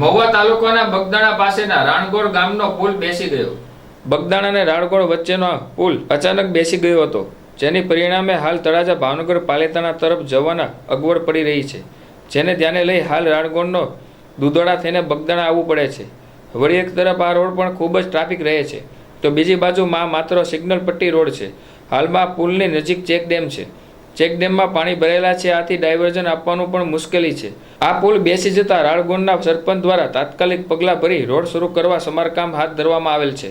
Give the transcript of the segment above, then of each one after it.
મહુવા તાલુકાના બગદાણા પાસેના રાણગોળ ગામનો પુલ બેસી ગયો. બગદાણા અને રાણગોળ વચ્ચેનો પુલ અચાનક બેસી ગયો હતો, જેની પરિણામે હાલ તળાજા ભાવનગર પાલેતાણા તરફ જવાના અગવડ પડી રહી છે, જેને ધ્યાને લઈ હાલ રાણગોળનો દુધોડા થઈને બગદાણા આવવું પડે છે. વળી એક તરફ આ રોડ પણ ખૂબ જ ટ્રાફિક રહે છે, તો બીજી બાજુમાં માત્ર સિગ્નલ પટ્ટી રોડ છે. હાલમાં પુલની નજીક ચેક ડેમ છે. ચેક ડેમમાં પાણી ભરેલા છે, આથી ડાયવર્ઝન આપવાનું પણ મુશ્કેલી છે. આ પુલ બેસી જતા રાળગોંડના સરપંચ દ્વારા તાત્કાલિક પગલાં ભરી રોડ શરૂ કરવા સમારકામ હાથ ધરવામાં આવેલ છે.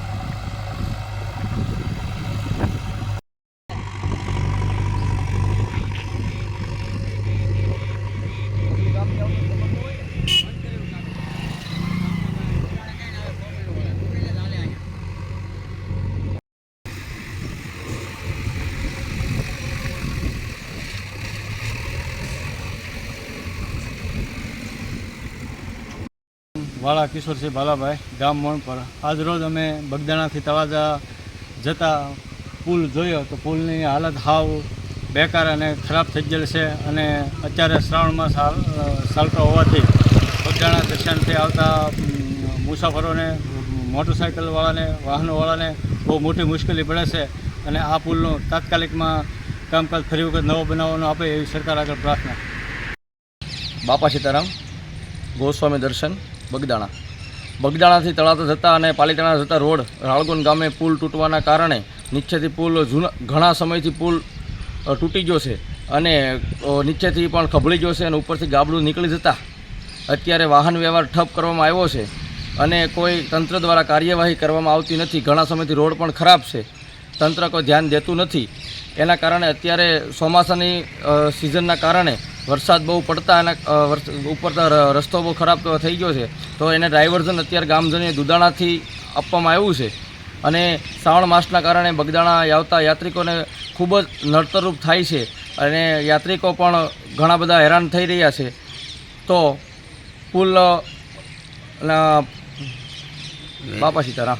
વાળા કિશોરસિંહ બાલાભાઈ, ગામ મોણપર આજરોજ અમે બગદાણાથી તળાજા જતા પુલ જોયો તો પુલની હાલત હાવ બેકાર અને ખરાબ થઈ ગયેલ છે અને અત્યારે શ્રાવણ માસ ચાલતો હોવાથી બગદાણા દર્શનથી આવતા મુસાફરોને મોટરસાઇકલવાળાને વાહનોવાળાને બહુ મોટી મુશ્કેલી પડે છે અને આ પુલનું તાત્કાલિકમાં કામકાજ ફરી વખત નવો બનાવવાનો આપે એવી સરકાર આગળ પ્રાર્થના. બાપા સીતારામ, ગોસ્વામી દર્શન. બગદાણા. બગદાણાથી તળાતા જતા અને પાલીતાણા જતા રોડ રાળગોન ગામે પુલ તૂટવાના કારણે નીચેથી પુલ જૂના, ઘણા સમયથી પુલ તૂટી ગયો છે અને નીચેથી પણ ખભળી ગયો છે અને ઉપરથી ગાબડું નીકળી જતા અત્યારે વાહન વ્યવહાર ઠપ કરવામાં આવ્યો છે અને કોઈ તંત્ર દ્વારા કાર્યવાહી કરવામાં આવતી નથી. ઘણા સમયથી રોડ પણ ખરાબ છે. તંત્ર કોઈ ધ્યાન દેતું નથી. એના કારણે અત્યારે ચોમાસાની સિઝનના કારણે વરસાદ બહુ પડતા અને ઉપર રસ્તો બહુ ખરાબ થઈ ગયો છે. તો એને ડાયવર્ઝન અત્યારે ગામજનને દુદાણાથી આપવામાં આવ્યું છે. અને શ્રાવણ માસના કારણે બગદાણા આવતા યાત્રિકોને ખૂબ જ નડતરરૂપ થાય છે. અને યાત્રિકો પણ ઘણા બધા હેરાન થઈ રહ્યા છે. તો પુલ બાપા સીતારામ.